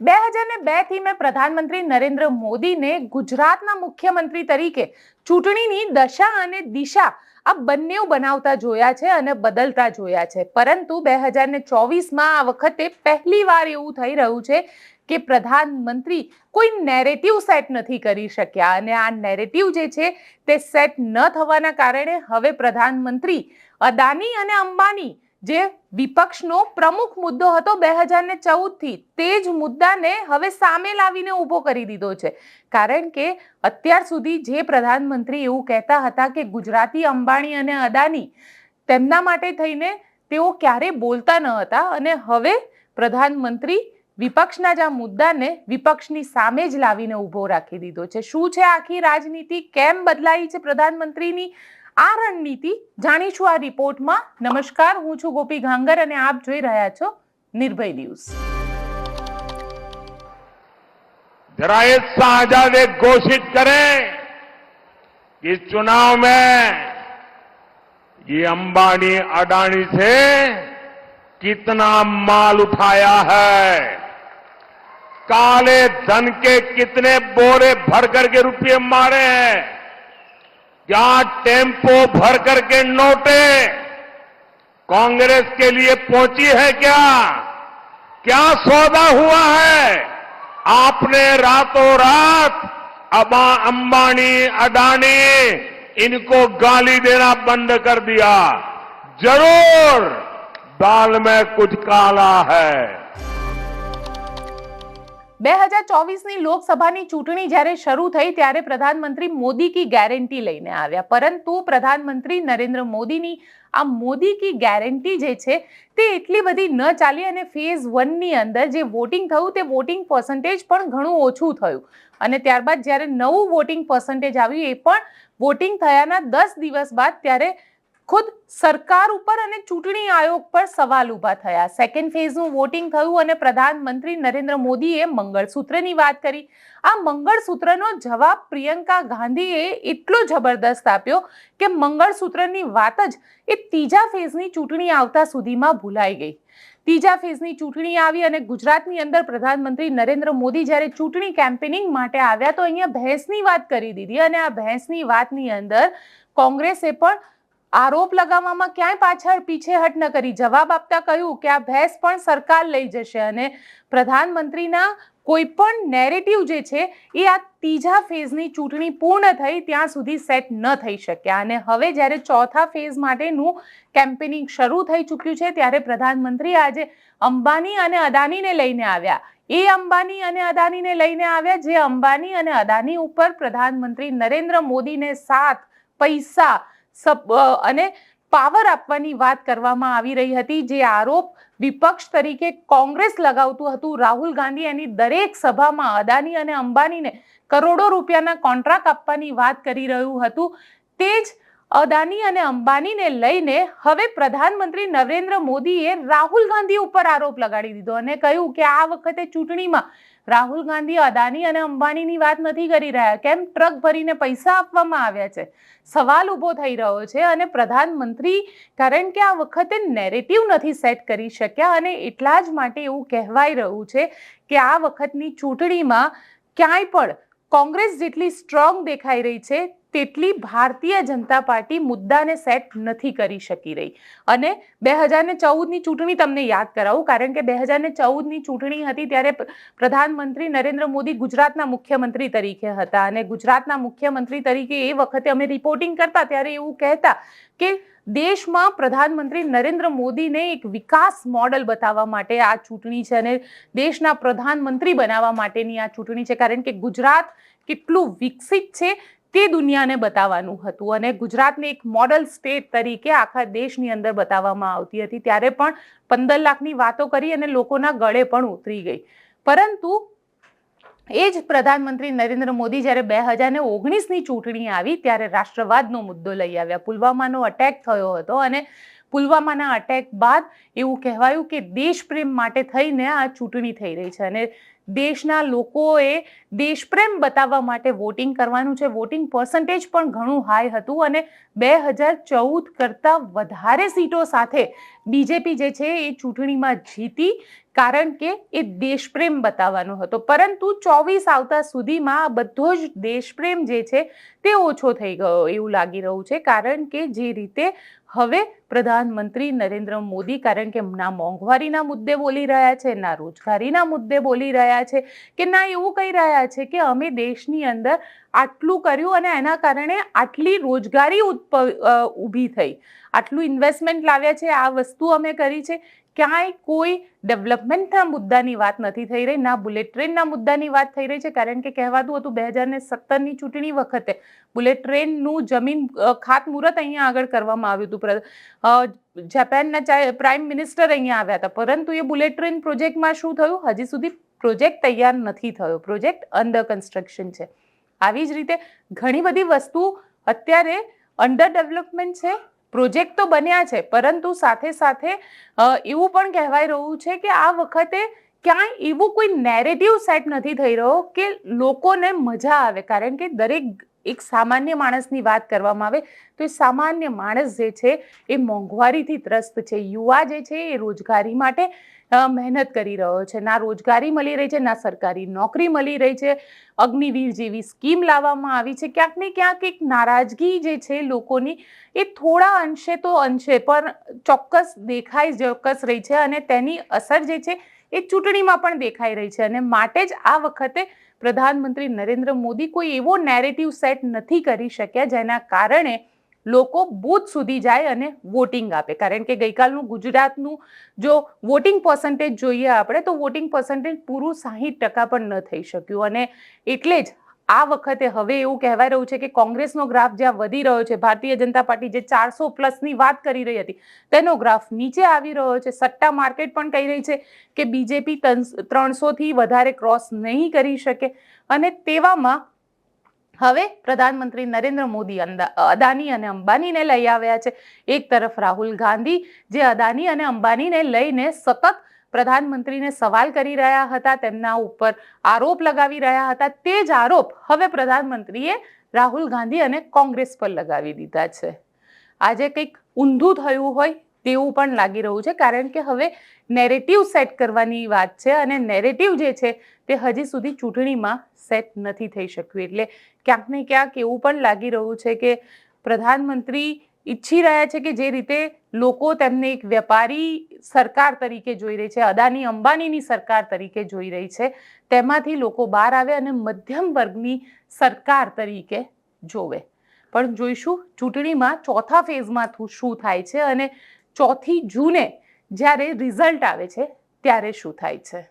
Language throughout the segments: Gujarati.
બે હજાર ને બેથી મેં પ્રધાનમંત્રી નરેન્દ્ર મોદીને ગુજરાતના મુખ્યમંત્રી તરીકે ચૂંટણીની દશા અને દિશા આ બંને બનાવતા જોયા છે અને બદલતા જોયા છે. પરંતુ બે હજાર ને ચોવીસમાં આ વખતે પહેલી વાર એવું થઈ રહ્યું છે કે પ્રધાનમંત્રી કોઈ નેરેટિવ સેટ નથી કરી શક્યા. અને આ નેરેટિવ જે છે તે સેટ ન થવાના કારણે હવે પ્રધાનમંત્રી અદાની અને અંબાની જે વિપક્ષનો પ્રમુખ મુદ્દો હતો બે હજાર ને ચૌદથી તે જ મુદ્દાને હવે સામે લાવીને ઊભો કરી દીધો છે. કારણ કે અત્યાર સુધી જે પ્રધાનમંત્રી એવું કહેતા હતા કે ગુજરાતી અંબાણી અને અદાની તેમના માટે થઈને તેઓ ક્યારેય બોલતા ન હતા અને હવે પ્રધાનમંત્રી વિપક્ષના જ આ મુદ્દાને વિપક્ષની સામે જ લાવીને ઊભો રાખી દીધો છે. શું છે આખી રાજનીતિ? કેમ બદલાઈ છે પ્રધાનમંત્રીની? આ રણનીતિ જાણીશું આ રિપોર્ટમાં નમસ્કાર હું છું ગોપી ઘાંગર અને આપ જોઈ રહ્યા છો નિર્ભય ન્યૂઝ जरा ये साझा एक घोषित करें कि इस चुनाव में ये अंबानी अडानी से कितना माल उठाया है काले धन के कितने बोरे भर करके रुपये मारे हैं क्या टेंपो भर करके नोटे। कांग्रेस के लिए पहुँची है क्या? क्या सौदा हुआ है? आपने रातों रात अबा अंबानी, अडानी, इनको गाली देना बंद कर दिया। ज़रूर दाल में कुछ काला है। બે હજાર ચોવીસની લોકસભાની ચૂંટણી જ્યારે શરૂ થઈ ત્યારે પ્રધાનમંત્રી મોદી કી ગેરંટી લઈને આવ્યા. પરંતુ પ્રધાનમંત્રી નરેન્દ્ર મોદીની આ મોદી કી ગેરંટી જે છે તે એટલી બધી ન ચાલી અને ફેઝ વનની અંદર જે વોટિંગ થયું તે વોટિંગ પર્સન્ટેજ પણ ઘણું ઓછું થયું. અને ત્યારબાદ જ્યારે નવું વોટિંગ પર્સન્ટેજ આવ્યું એ પણ વોટિંગ થયાના દસ દિવસ બાદ ત્યારે ખુદ સરકાર ઉપર અને ચૂંટણી આયોગ પર સવાલ ઊભા થયા. સેકન્ડ ફેઝનું વોટિંગ થયું અને પ્રધાનમંત્રી નરેન્દ્ર મોદીએ મંગળસૂત્રની વાત કરી. આ મંગળસૂત્રનો જવાબ પ્રિયંકા ગાંધીએ એટલો જબરદસ્ત આપ્યો કે મંગળસૂત્રની વાત જ એ ત્રીજા ફેઝની ચૂંટણી આવતા સુધીમાં ભૂલાઈ ગઈ. ત્રીજા ફેઝની ચૂંટણી આવી અને ગુજરાતની અંદર પ્રધાનમંત્રી નરેન્દ્ર મોદી જ્યારે ચૂંટણી કેમ્પેનિંગ માટે આવ્યા તો અહીંયા ભેંસની વાત કરી દીધી અને આ ભેંસની વાતની અંદર કોંગ્રેસે પણ આરોપ લગાવવામાં ક્યાંય પાછળ પીછેહટ ન કરી. જવાબ આપતા કહ્યું કે આ ભેંસ પણ સરકાર લઈ જશે અને પ્રધાનમંત્રીના કોઈ પણ નેરેટિવ જે છે એ આ ત્રીજા ફેઝની ચૂંટણી પૂર્ણ થઈ ત્યાં સુધી સેટ ન થઈ શક્યા. અને હવે જ્યારે ચોથા ફેઝ માટેનું કેમ્પેનિંગ શરૂ થઈ ચૂક્યું છે ત્યારે પ્રધાનમંત્રી આજે અંબાની અને અદાનીને લઈને આવ્યા. એ અંબાની અને અદાનીને લઈને આવ્યા જે અંબાની અને અદાની ઉપર પ્રધાનમંત્રી નરેન્દ્ર મોદીને સાથ પૈસા અને પાવર આપવાની વાત કરવામાં આવી રહી હતી, જે આરોપ વિપક્ષ તરીકે કોંગ્રેસ લગાવતું હતું. રાહુલ ગાંધી એની દરેક સભામાં અદાની અને અંબાનીને કરોડો રૂપિયાના કોન્ટ્રાક્ટ આપવાની વાત કરી રહ્યું હતું. તે જ અદાની અને અંબાનીને લઈને હવે પ્રધાનમંત્રી નરેન્દ્ર મોદીએ રાહુલ ગાંધી ઉપર આરોપ લગાડી દીધો અને કહ્યું કે આ વખતે ચૂંટણીમાં રાહુલ ગાંધી, અદાની અને અંબાનીની વાત નથી કરી રહ્યા. કેમ? ટ્રક ભરીને પૈસા આપવામાં આવ્યા છે. સવાલ ઊભો થઈ રહ્યો છે અને પ્રધાનમંત્રી કારણ કે આ વખતે નેરેટિવ નથી સેટ કરી શક્યા અને એટલા જ માટે એવું કહેવાઈ રહ્યું છે કે આ વખતની ચૂંટણીમાં ક્યાંય પણ કોંગ્રેસ જેટલી સ્ટ્રોંગ દેખાઈ રહી છે તેટલી ભારતીય જનતા પાર્ટી મુદ્દાને સેટ નથી કરી શકી રહી. અને બે હજાર ને ચૌદની ચૂંટણી તમને યાદ કરાવું, કારણ કે બે હજાર ને ચૌદની ચૂંટણી હતી ત્યારે પ્રધાનમંત્રી નરેન્દ્ર મોદી ગુજરાતના મુખ્યમંત્રી તરીકે હતા. અને ગુજરાતના મુખ્યમંત્રી તરીકે એ વખતે અમે રિપોર્ટિંગ કરતા ત્યારે એવું કહેતા કે દેશમાં પ્રધાનમંત્રી નરેન્દ્ર મોદીને એક વિકાસ મોડલ બતાવવા માટે આ ચૂંટણી છે અને દેશના પ્રધાનમંત્રી બનાવવા માટેની આ ચૂંટણી છે. કારણ કે ગુજરાત કેટલું વિકસિત છે તે દુનિયાને બતાવવાનું હતું અને ગુજરાતને એક મોડલ સ્ટેટ તરીકે આખા દેશની અંદર બતાવવામાં આવતી હતી. ત્યારે પણ પંદર લાખની વાતો કરી અને લોકોના ગળે પણ ઉતરી ગઈ. પરંતુ એ જ પ્રધાનમંત્રી નરેન્દ્ર મોદી જ્યારે બે હજાર ને ઓગણીસની ચૂંટણી આવી ત્યારે રાષ્ટ્રવાદનો મુદ્દો લઈ આવ્યા. પુલવામાનો અટેક થયો હતો અને પુલવામાના અટેક બાદ એવું કહેવાયું કે દેશપ્રેમ માટે થઈને આ ચૂંટણી થઈ રહી છે અને દેશના લોકોએ દેશપ્રેમ બતાવવા માટે વોટિંગ કરવાનું છે. વોટિંગ પર્સન્ટેજ પણ ઘણું હાઈ હતું અને બે હજાર ચૌદ કરતાં વધારે સીટો સાથે બીજેપી જે છે એ ચૂંટણીમાં જીતી કારણ કે એ દેશપ્રેમ બતાવવાનો હતો. પરંતુ ચોવીસ આવતા સુધીમાં આ બધો જ દેશપ્રેમ જે છે તે ઓછો થઈ ગયો એવું લાગી રહ્યું છે. કારણ કે જે રીતે હવે પ્રધાનમંત્રી નરેન્દ્ર મોદી, કારણ કે ના મોંઘવારીના મુદ્દે બોલી રહ્યા છે, ના રોજગારીના મુદ્દે બોલી રહ્યા છે, કે ના એવું કહી રહ્યા છે કે અમે દેશની અંદર આટલું કર્યું અને એના કારણે આટલી રોજગારી ઉત્પ ઊભી થઈ. આટલું ઇન્વેસ્ટમેન્ટ લાવ્યા છે, આ વસ્તુ અમે કરી છે. ક્યાંય કોઈ ડેવલપમેન્ટના મુદ્દાની વાત નથી થઈ રહી, ના બુલેટ ટ્રેનના મુદ્દાની વાત થઈ રહી છે, કારણ કે કહેવાતું હતું બે હજારને સત્તરની ચૂંટણી વખતે બુલેટ ટ્રેનનું જમીન ખાતમુહૂર્ત અહીંયા આગળ કરવામાં આવ્યું હતું. જાપાનના પ્રાઇમ મિનિસ્ટર અહીંયા આવ્યા હતા. પરંતુ એ બુલેટ ટ્રેન પ્રોજેક્ટમાં શું થયું? હજી સુધી પ્રોજેક્ટ તૈયાર નથી થયો. પ્રોજેક્ટ અંડર કન્સ્ટ્રક્શન છે. આવી જ રીતે ઘણી બધી વસ્તુ અત્યારે અંડર ડેવલપમેન્ટ છે પ્રોજેક્ટ તો બન્યા છે, પરંતુ સાથે સાથે એવું પણ કહેવાય રહ્યું છે કે આ વખતે ક્યાંય એવું કોઈ નેરેટિવ સેટ નથી થઈ રહ્યો કે લોકોને મજા આવે. કારણ કે દરેક એક સામાન્ય માણસની વાત કરવામાં આવે, તો એ સામાન્ય માણસ જે છે, એ મોંઘવારીથી ત્રસ્ત છે. યુવા જે છે, એ રોજગારી માટે મહેનત કરી રહ્યો છે. ના રોજગારી મળી રહી છે, ના સરકારી નોકરી મળી રહી છે. અગ્નિવીર જેવી સ્કીમ લાવવામાં આવી છે. ક્યાંક ને ક્યાંક એક નારાજગી જે છે, લોકોની, એ થોડા અંશે તો અંશે, પણ ચોક્કસ દેખાઈ ચોક્કસ રહી છે અને તેની અસર જે છે એ ચૂંટણીમાં પણ દેખાઈ રહી છે. અને માટે જ આ વખતે પ્રધાનમંત્રી નરેન્દ્ર મોદી કોઈ એવો નેરેટિવ સેટ નથી કરી શક્યા જેના કારણે લોકો બૂથ સુધી જાય અને વોટિંગ આપે. કારણ કે ગઈકાલનું ગુજરાતનું જો વોટિંગ પર્સન્ટેજ જોઈએ આપણે, તો વોટિંગ પર્સન્ટેજ પૂરું સાહીઠ ટકા પણ ન થઈ શક્યું. અને એટલે જ આ વખતે હવે એવું કહેવાય રહ્યું છે કે કોંગ્રેસનો ગ્રાફ જ્યાં વધી રહ્યો છે, ભારતીય જનતા પાર્ટી જે ચારસો પ્લસની વાત કરી રહી હતી, તેનો ગ્રાફ નીચે આવી રહ્યો છે. સટ્ટા માર્કેટ પણ કહી રહી છે કે બીજેપી ત્રણસોથી વધારે ક્રોસ નહીં કરી શકે અને તેવામાં હવે પ્રધાનમંત્રી નરેન્દ્ર મોદી અંદા- અદાની અને અંબાનીને લઈ આવ્યા છે. એક તરફ રાહુલ ગાંધી, જે અદાની અને અંબાનીને લઈને સતત પ્રધાનમંત્રીને સવાલ કરી રહ્યા હતા, તેમના ઉપર આરોપ લગાવી રહ્યા હતા. તે જ આરોપ હવે પ્રધાનમંત્રીએ રાહુલ ગાંધી અને કોંગ્રેસ પર લગાવી દીધા છે. આજે કંઈક ઊંધું થયું હોય તેવું પણ લાગી રહ્યું છે, કારણ કે હવે નેરેટિવ સેટ કરવાની વાત છે અને નેરેટિવ જે છે તે હજી સુધી ચૂંટણીમાં સેટ નથી થઈ શક્યું. એટલે ક્યાંક ને ક્યાંક એવું પણ લાગી રહ્યું છે કે પ્રધાનમંત્રી ઈચ્છી રહ્યા છે કે જે રીતે લોકો તેમને એક વેપારી સરકાર તરીકે જોઈ રહી છે, અદાની અંબાનીની સરકાર તરીકે જોઈ રહી છે, તેમાંથી લોકો બહાર આવે અને મધ્યમ વર્ગની સરકાર તરીકે જોવે. પણ જોઈશું, ચૂંટણીમાં ચોથા ફેઝમાં શું થાય છે અને ચોથી જૂને જ્યારે રિઝલ્ટ આવે છે, ત્યારે શું થાય છે?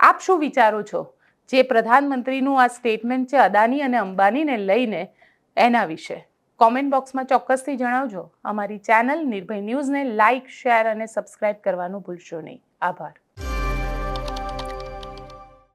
આપ શું વિચારો છો? જે પ્રધાનમંત્રીનું આ સ્ટેટમેન્ટ છે, અદાની અને અંબાનીને લઈને, એના વિશે. કોમેન્ટ બોક્સમાં ચોક્કસથી જણાવજો. અમારી ચેનલ નિર્ભય ન્યૂઝને લાઇક, શેર અને સબસ્ક્રાઇબ કરવાનું ભૂલશો નહીં. આભાર.